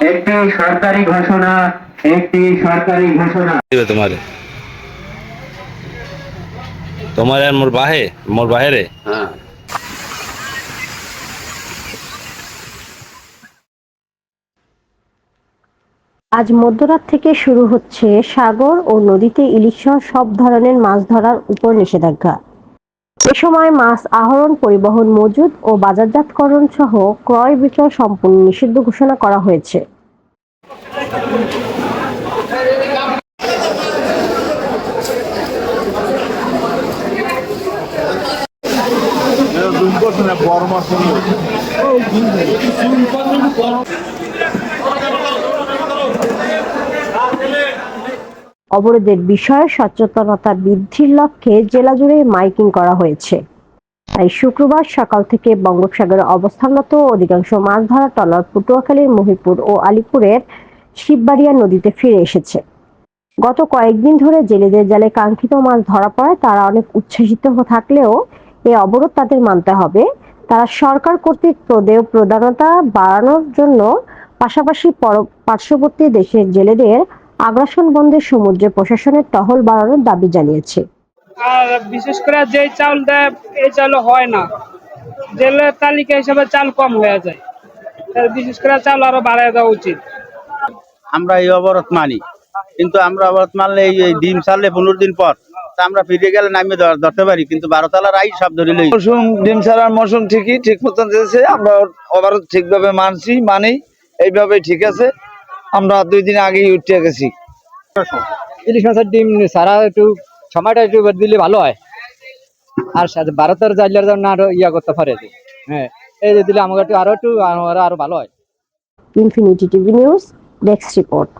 একটি সরকারি ঘোষণা একটি সরকারি ঘোষণা। দিবে তোমারে। তোমার আর মোর বাহে মোর বাহিরে? হ্যাঁ। আজ মধ্যরাত থেকে শুরু হচ্ছে সাগর ও নদীতে ইলিশ সহ সব ধরনের মাছ ধরার উপর নিষেধাজ্ঞা। এ সময় মাছ আহরণ, পরিবহন মজুদ ও বাজারজাতকরণ সহ ক্রয় বিক্রয় সম্পূর্ণ নিষিদ্ধ ঘোষণা করা হয়েছে। অবরোধের বিষয়ে সচেতনতা বৃদ্ধির লক্ষ্যে জেলা জুড়ে মাইকিং করা হয়েছে। তাই শুক্রবার সকাল থেকে বঙ্গোপসাগরে অবস্থানরত অধিকাংশ মাছ ধরা ট্রলার পটুয়াখালীর মহিপুর ও আলিপুরের শিববাড়িয়া নদীতে ফিরে এসেছে। গত কয়েকদিন ধরে জেলেদের জালে কাঙ্ক্ষিত মাছ ধরা পড়ায় তারা অনেক উচ্ছ্বসিত থাকলেও এই অবরোধ তাদের মানতে হবে। তারা সরকার কর্তৃক প্রদেয় প্রধানতা বাড়ানোর জন্য পাশাপাশি পর- পার্শ্ববর্তী দেশের জেলেদের আগ্রাসন বন্ধে সমুদ্রে প্রশাসনের টহল বাড়ানোর দাবি জানিয়েছে। আর বিশেষ করে যে চাউল দেয় এই চাউল হয় না। জেলের তালিকা হিসাবে চাল কম হয়ে যায়। বিশেষ করে চাল আরও বাড়ায় দেওয়া উচিত। আমরা এই অবরোধ মানি কিন্তু আমরা অবরোধ মানলে এই ডিম ছাড়লে পনেরো দিন পর। তা আমরা ফিরে গেলে নামিয়ে ধরতে পারি কিন্তু বারো তালার আই সব ধরিলে মৌসুম ডিম ছাড়ার মৌসুম ঠিকই ঠিক মতন আমরা অবরোধ ঠিকভাবে মানছি মানি। এইভাবে ঠিক আছে। আমরা দুই দিন আগে উঠে গেছি। ইলিশ মাছের ডিম সারা একটু, সময়টা একটু দিলে ভালো হয়। আর সাথে ভারতের জাইলার জন্য আরও ইয়া করতে পারে। হ্যাঁ এই দিলে আমাকে একটু আরও একটু আরও ভালো হয়। Infinity TV news desk report